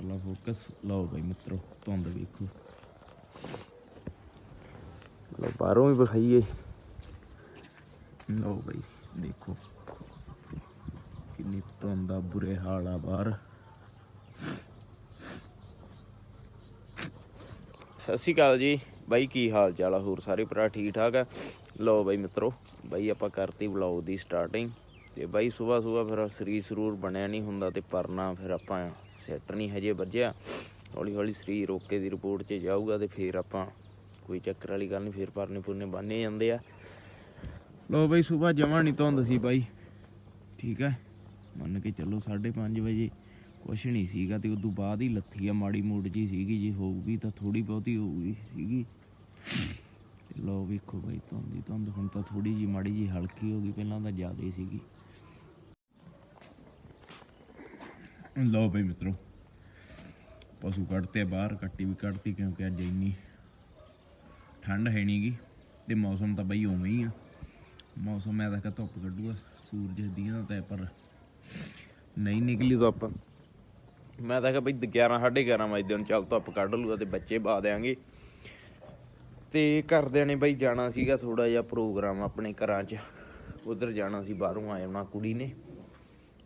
ਕਰ ਲਾ ਫੋਕਸ ਲਓ ਬਈ ਮਿੱਤਰੋ ਧੁੰਦ ਵੇਖੋ ਲਓ ਬਾਹਰੋਂ ਵੀ ਵਿਖਾਈਏ ਲਓ ਬਈ ਦੇਖੋ ਕਿੰਨੀ ਧੁੰਦ ਆ ਬੁਰੇ ਹਾਲ ਆ ਬਾਹਰ ਸਤਿ ਸ਼੍ਰੀ ਅਕਾਲ ਜੀ। ਬਾਈ ਕੀ ਹਾਲ ਚਾਲ ਆ ਹੋਰ ਸਾਰੇ ਭਰਾ? ਠੀਕ ਠਾਕ ਆ? ਲਓ ਬਾਈ ਮਿੱਤਰੋ ਬਾਈ ਆਪਾਂ ਕਰਤੀ ਵਲੌਗ ਦੀ ਸਟਾਰਟਿੰਗ ਤੇ ਬਾਈ ਸਵੇਰ ਸਵੇਰ ਫਿਰ ਸਰੀਰ ਸਰੂਰ ਬਣਿਆ ਨਹੀਂ ਹੁੰਦਾ ਤੇ ਪਰਨਾ ਫਿਰ ਆਪਾਂ ਸੈੱਟ ਨਹੀਂ ਹਜੇ ਵੱਜਿਆ। ਹੌਲੀ ਹੌਲੀ ਸਰੀਰ ਓਕੇ ਦੀ ਰਿਪੋਰਟ 'ਚ ਜਾਊਗਾ ਤੇ ਫਿਰ ਆਪਾਂ ਕੋਈ ਚੱਕਰ ਵਾਲੀ ਗੱਲ ਨਹੀਂ, ਫਿਰ ਪਰਨੇ ਪੁਰਨੇ ਬੰਨੇ ਜਾਂਦੇ ਆ। ਲਓ ਬਾਈ ਸਵੇਰ ਜਮਾ ਨਹੀਂ ਧੁੰਦ ਸੀ ਬਾਈ। ਠੀਕ ਹੈ? ਮੰਨ ਕੇ ਚੱਲੋ 5:30 ਵਜੇ। ਕੁਛ ਨਹੀਂ ਸੀਗਾ ਤੇ ਉਦੋਂ ਬਾਅਦ ਹੀ ਲੱਥੀ ਆ, ਮਾੜੀ ਮੂਡ ਜੀ ਸੀਗੀ, ਜੇ ਹੋਊਗੀ ਤਾਂ ਥੋੜੀ ਬਹੁਤੀ ਹੋਊਗੀ ਸੀਗੀ। ਲੋ ਵੇਖੋ ਬਈ, ਧੁੰਦੀ ਧੁੰਦ, ਹੁਣ ਤਾਂ ਥੋੜੀ ਜੀ ਮਾੜੀ ਜੀ ਹਲਕੀ ਹੋ ਗਈ, ਪਹਿਲਾਂ ਤਾਂ ਜ਼ਿਆਦਾ ਹੀ ਸੀਗੀ। ਲੋ ਬਈ ਮਿੱਤਰੋ, ਪਸ਼ੂ ਕੱਢਤੇ, ਬਾਹਰ ਕੱਟੀ ਵੀ ਕੱਢਤੀ, ਕਿਉਂਕਿ ਅੱਜ ਇੰਨੀ ਠੰਡ ਹੈ ਨਹੀਂਗੀ ਤੇ ਮੌਸਮ ਤਾਂ ਬਈ ਉਵੇਂ ਹੀ ਆ। ਮੌਸਮ ਮੈਂ ਤਾਂ ਕਿ ਧੁੱਪ ਕੱਢੂਗਾ, ਸੂਰਜ ਦੀਆਂ ਤਾਂ ਪਰ ਨਹੀਂ ਨਿਕਲੀ ਧੁੱਪ ਮੈਂ ਤਾਂ ਕਿਹਾ ਬਈ 11 11:30 ਵਜੇ ਨੂੰ ਚੱਲ ਧੁੱਪ ਕੱਢ ਲੂਗਾ ਤੇ ਬੱਚੇ ਪਾ ਦਿਆਂਗੇ। ਤੇ ਘਰਦਿਆਂ ਨੇ ਬਈ ਜਾਣਾ ਸੀਗਾ ਥੋੜਾ ਜਿਹਾ ਪ੍ਰੋਗਰਾਮ ਆਪਣੇ ਘਰਾਂ 'ਚ। ਉਧਰ ਜਾਣਾ ਸੀ, ਬਾਹਰੋਂ ਆਏ ਹੋਣਾ ਕੁੜੀ ਨੇ।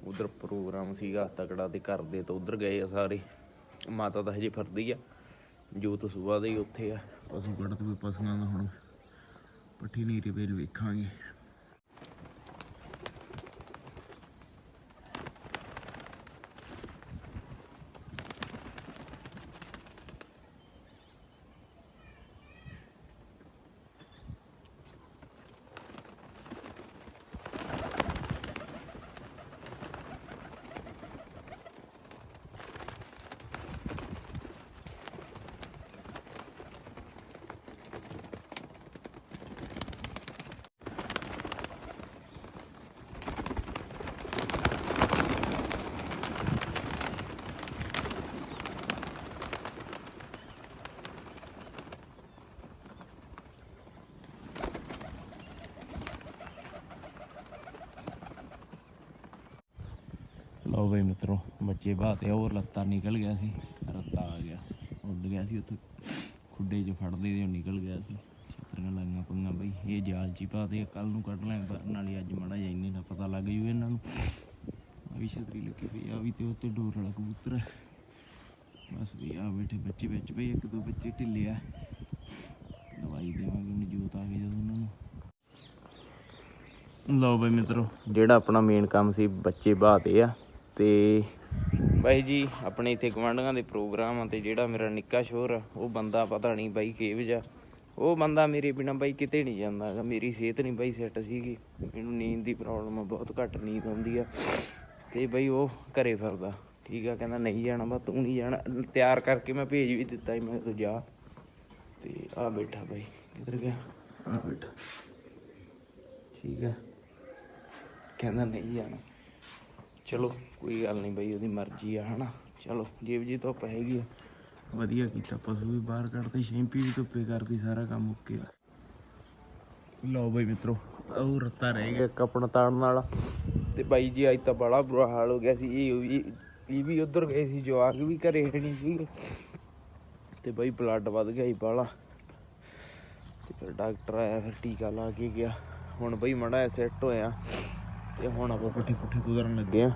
ਉਧਰ ਪ੍ਰੋਗਰਾਮ ਸੀਗਾ, ਤਕੜਾ ਤੇ ਘਰ ਦੇ ਤਾਂ ਉਧਰ ਗਏ ਆ ਸਾਰੇ। ਮਾਤਾ ਤਾਂ ਹਜੇ ਫਿਰਦੀ ਆ, ਜੋਤ ਸੁਬਾਹ ਦੇ ਹੀ ਉੱਥੇ ਆ। ਪਸ਼ੂ ਕੱਢਦੇ ਵੀ ਪਸ਼ੂਆਂ ਦਾ ਹੁਣ ਪੱਠੀ ਨੀਰੇ ਵੇਲ ਵੇਖਾਂਗੇ। ਲਓ ਬਈ ਮਿੱਤਰੋ, ਬੱਚੇ ਬਾਤੇ ਹੋਰ ਲੱਤਾਂ ਨਿਕਲ ਗਿਆ ਸੀ, ਰੱਤਾ ਆ ਗਿਆ, ਉੱਡ ਗਿਆ ਸੀ ਉੱਥੇ। ਖੁੱਡੇ 'ਚ ਫੜਦੇ ਤੇ ਉਹ ਨਿਕਲ ਗਿਆ ਸੀ, ਛਤਰੀਆਂ ਲਾਈਆਂ ਪਈਆਂ ਬਈ। ਇਹ ਜਾਲ 'ਚ ਹੀ ਪਾਤੇ ਕੱਲ ਨੂੰ ਕੱਢ ਲੈ ਨਾਲੇ ਅੱਜ ਮੜਾ ਜਾ ਇੰਨੇ ਦਾ ਪਤਾ ਲੱਗ ਜੂ ਇਹਨਾਂ ਨੂੰ। ਆ ਵੀ ਛਤਰੀ ਲੱਗੀ ਪਈ ਆ ਵੀ ਤੇ ਉੱਤੇ ਡੋਰ ਵਾਲਾ ਕਬੂਤਰ। ਹੈ ਬਸ ਵੀ ਆ ਬੈਠੇ ਬੱਚੇ ਵਿੱਚ ਬਈ, ਇੱਕ ਦੋ ਬੱਚੇ ਢਿੱਲੇ ਆ। ਦਵਾਈ ਦੇਵਾਂਗੇ, ਉਹਨੂੰ ਆ ਗਈ ਜਦੋਂ ਉਹਨਾਂ ਨੂੰ। ਲਓ ਬਈ ਮਿੱਤਰੋ, ਜਿਹੜਾ ਆਪਣਾ ਮੇਨ ਕੰਮ ਸੀ, ਬੱਚੇ ਬਾਤੇ ਆ। ਤੇ ਬਾਈ ਜੀ, ਆਪਣੇ ਇੱਥੇ ਗਵਾਂਢੀਆਂ ਦੇ ਪ੍ਰੋਗਰਾਮ ਆ ਤੇ ਜਿਹੜਾ ਮੇਰਾ ਨਿੱਕਾ ਸ਼ੋਰ ਆ, ਉਹ ਬੰਦਾ ਪਤਾ ਨਹੀਂ ਬਾਈ ਕਿਹੋ ਜਿਹਾ। ਉਹ ਬੰਦਾ ਮੇਰੇ ਬਿਨਾ ਬਾਈ ਕਿਤੇ ਨਹੀਂ ਜਾਂਦਾ ਹੈਗਾ। ਮੇਰੀ ਸਿਹਤ ਨਹੀਂ ਬਾਈ ਸੈੱਟ ਸੀਗੀ। ਮੈਨੂੰ ਨੀਂਦ ਦੀ ਪ੍ਰੋਬਲਮ ਆ, ਬਹੁਤ ਘੱਟ ਨੀਂਦ ਆਉਂਦੀ ਆ। ਤੇ ਬਾਈ ਉਹ ਘਰੇ ਫਿਰਦਾ। ਠੀਕ ਆ, ਕਹਿੰਦਾ ਨਹੀਂ ਜਾਣਾ ਬਾ, ਤੂੰ ਨਹੀਂ ਜਾਣਾ। ਤਿਆਰ ਕਰਕੇ ਮੈਂ ਭੇਜ ਵੀ ਦਿੱਤਾ ਸੀ, ਮੈਂ ਤੂੰ ਜਾ। ਤੇ ਆ ਬੈਠਾ ਬਾਈ। ਕਿੱਧਰ ਗਿਆ? ਆ ਬੈਠਾ। ਠੀਕ ਆ। ਕਹਿੰਦਾ ਨਹੀਂ ਜਾਣਾ। ਚਲੋ ਕੋਈ ਗੱਲ ਨਹੀਂ ਬਈ ਉਹਦੀ ਮਰਜ਼ੀ ਆ ਹਨਾ? ਚਲੋ ਜੇਬ ਜੀ ਧੁੱਪ ਹੈਗੀ ਆ। ਵਧੀਆ ਕੀਤਾ ਪਸ਼ੂ ਵੀ ਬਾਹਰ ਕੱਢਦੇ ਸ਼ੈਂਪੀ ਵੀ ਧੁੱਪੇ ਕਰਦੀ ਸਾਰਾ ਕੰਮ ਓਕੇ ਆ। ਲਓ ਬਈ ਮਿੱਤਰੋ ਉਹ ਰੱਤਾ ਰਹਿ ਗਿਆ। ਕਪਣ ਤਾੜਨ ਵਾਲਾ। ਤੇ ਬਾਈ ਜੀ ਅੱਜ ਤਾਂ ਬੜਾ ਬੁਰਾ ਹਾਲ ਹੋ ਗਿਆ ਸੀ ਇਹ ਵੀ ਇਹ ਵੀ ਉਧਰ ਗਏ ਸੀ ਜਵਾਕ ਵੀ ਘਰੇ ਨਹੀਂ ਸੀ ਤੇ ਬਾਈ ਬਲੱਡ ਵੱਧ ਗਿਆ ਸੀ ਬਾਲਾ ਤੇ ਫਿਰ ਡਾਕਟਰ ਆਇਆ ਫਿਰ ਟੀਕਾ ਲਾ ਕੇ ਗਿਆ। ਹੁਣ ਬਈ ਮੜਾ ਸੈੱਟ ਹੋਇਆ। ਤੇ ਹੁਣ ਆਪਾਂ ਪੱਠੇ ਪੁੱਠੇ ਕੁਦਰਨ ਲੱਗੇ ਆ।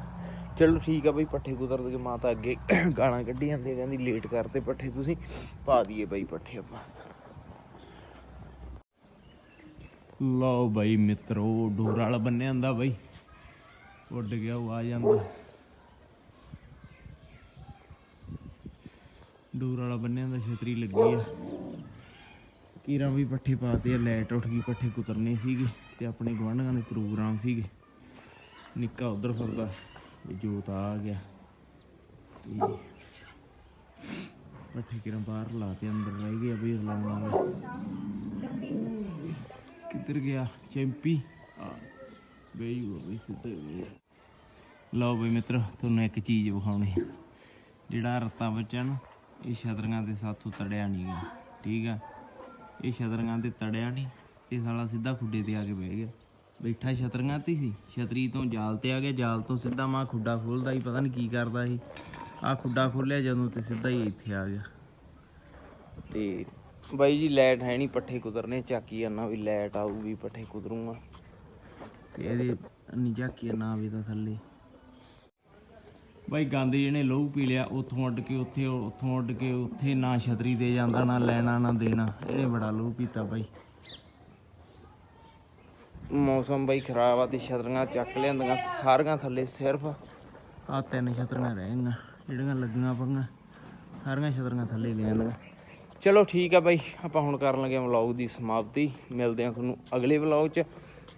ਚਲੋ ਠੀਕ ਆ ਬਈ ਪੱਠੇ ਕੁਦਰ ਕੇ ਮਾਤਾ ਅੱਗੇ ਗਾਲਾਂ ਕੱਢੀ ਜਾਂਦੇ ਕਹਿੰਦੀ ਲੇਟ ਕਰਤੇ ਪੱਠੇ ਤੁਸੀਂ ਪਾ ਦਈਏ ਬਈ ਪੱਠੇ ਆਪਾਂ। ਲਓ ਬਈ ਮਿੱਤਰੋ ਡੋਰ ਵਾਲਾ ਬੰਨਿਆ ਹੁੰਦਾ ਬਈ। ਉੱਡ ਗਿਆ ਉਹ ਆ ਜਾਂਦਾ। ਡੋਰ ਵਾਲਾ ਬੰਨਿਆ ਹੁੰਦਾ ਛਤਰੀ ਲੱਗੀ ਆ। ਕੀਰਾਂ ਵੀ ਪੱਠੇ ਪਾਤੇ ਆ ਲਾਈਟ ਉੱਠ ਗਈ ਪੱਠੇ ਕੁਤਰਨੇ ਸੀਗੇ ਤੇ ਆਪਣੇ ਗਵਾਂਢੀਆਂ ਦੇ ਪ੍ਰੋਗਰਾਮ ਸੀਗੇ। ਨਿੱਕਾ ਉਧਰ ਫਿਰਦਾ। ਤੇ ਜੋਤ ਆ ਗਿਆ। ਤੇ ਪੱਠੇ ਕਿਰਾਂ ਬਾਹਰ ਲਾਤੇ ਅੰਦਰ ਰਹਿ ਗਿਆ ਵੀ ਲਾਉਣ ਵਾਲੇ। ਕਿੱਧਰ ਗਿਆ? ਚੈਂਪੀ? ਆ, ਬਈ ਉਹ ਬਈ ਸਿੱਧਾ ਹੋ ਲਓ ਬਈ ਮਿੱਤਰ, ਤੁਹਾਨੂੰ ਇੱਕ ਚੀਜ਼ ਵਿਖਾਉਣੀ। ਜਿਹੜਾ ਰੱਤਾ ਬੱਚਾ ਨਾ ਇਹ ਛਤਰੀਆਂ ਦੇ ਸਾਥੋਂ ਤੜਿਆ ਨਹੀਂ ਗਿਆ। ਠੀਕ ਆ? ਇਹ ਛਤਰੀਆਂ ਤੇ ਤੜਿਆ ਨਹੀਂ, ਇਹ ਸਾਲਾ ਸਿੱਧਾ ਖੁੱਡੇ ਤੇ ਆ ਕੇ ਬਹਿ ਗਿਆ। ਬੈਠਾ ਛਤਰੀਆਂ ਤੇ ਸੀ। ਛਤਰੀ ਤੋਂ ਜਾਲ ਤੇ ਆ ਗਿਆ, ਜਾਲ ਤੋਂ ਸਿੱਧਾ ਮਾਂ ਖੁੱਡਾ ਖੋਲਦਾ ਹੀ ਪਤਾ ਨਹੀਂ ਕੀ ਕਰਦਾ ਸੀ। ਆ ਖੁੱਡਾ ਖੋਲਿਆ ਜਦੋਂ ਤੇ ਸਿੱਧਾ ਹੀ ਇੱਥੇ ਆ ਗਿਆ। ਤੇ ਬਾਈ ਜੀ ਲੈਟ ਹੈ ਨਹੀਂ ਪੱਠੇ ਕੁਦਰਨੇ ਝਾਕੀ ਜਾਨਾ ਵੀ ਲੈਟ ਆਊਗੀ, ਪੱਠੇ ਕੁਦਰੂਗਾ ਤੇ ਇਹਦੇ ਨਹੀਂ ਝਾਕੀ ਨਾ ਵੀ ਤਾਂ ਥੱਲੇ। ਬਾਈ, ਗੰਦ ਜਿਹਨੇ ਲਹੂ ਪੀ ਲਿਆ, ਉੱਥੋਂ ਉੱਡ ਕੇ ਉੱਥੇ, ਉੱਥੋਂ ਉੱਡ ਕੇ ਉੱਥੇ ਨਾ ਛਤਰੀ ਦੇ ਜਾਂਦਾ, ਨਾ ਲੈਣਾ, ਨਾ ਦੇਣਾ। ਇਹਨੇ ਬੜਾ ਲਹੂ ਪੀਤਾ ਬਾਈ। ਮੌਸਮ ਬਾਈ ਖਰਾਬ ਆ, ਤੇ ਛਤਰੀਆਂ ਚੱਕ ਲਿਆਂਦੀਆਂ, ਸਾਰੀਆਂ ਥੱਲੇ ਸਿਰਫ ਆ ਤਿੰਨ ਛਤਰੀਆਂ ਰਹਿ ਗਈਆਂ, ਜਿਹੜੀਆਂ ਲੱਗੀਆਂ ਪਈਆਂ, ਸਾਰੀਆਂ ਛਤਰੀਆਂ ਥੱਲੇ ਲੈ ਆਂਦੀਆਂ। ਚਲੋ ਠੀਕ ਆ ਬਾਈ, ਆਪਾਂ ਹੁਣ ਕਰਨ ਲੱਗੇ ਵਲੌਗ ਦੀ ਸਮਾਪਤੀ। ਮਿਲਦੇ ਆ ਤੁਹਾਨੂੰ ਅਗਲੇ ਵਲੌਗ 'ਚ।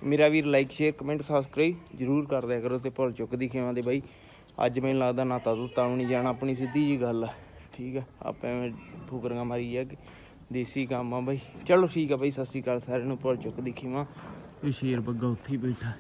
ਮੇਰਾ ਵੀਰ ਲਾਈਕ ਸ਼ੇਅਰ ਕਮੈਂਟ ਸਬਸਕ੍ਰਾਈਬ ਜਰੂਰ ਕਰ ਦਿਆ ਕਰੋ ਤੇ ਭੁੱਲ ਚੁੱਕ ਦੀ ਖੇਵਾਂ ਦੇ ਬਾਈ। ਅੱਜ ਮੈਨੂੰ ਲੱਗਦਾ ਨਾ ਤਾਂ ਤੂੰ ਨਹੀਂ ਜਾਣਾ, ਆਪਣੀ ਸਿੱਧੀ ਜੀ ਗੱਲ ਆ। ਠੀਕ ਆ, ਆਪਾਂ ਐਵੇਂ ਫੁਕਰੀਆਂ ਮਾਰੀ ਜਾ ਕੇ ਦੇਸੀ ਕੰਮ ਆ ਬਾਈ। ਚਲੋ ਠੀਕ ਆ ਬਾਈ, ਸਤਿ ਸ਼੍ਰੀ ਅਕਾਲ, ਸਾਰਿਆਂ ਨੂੰ ਭੁੱਲ ਚੁੱਕ ਦੀ ਖੇਵਾਂ ਇਹ ਸ਼ੇਰ ਬੱਗਾ ਉੱਥੇ ਹੀ ਬੈਠਾ।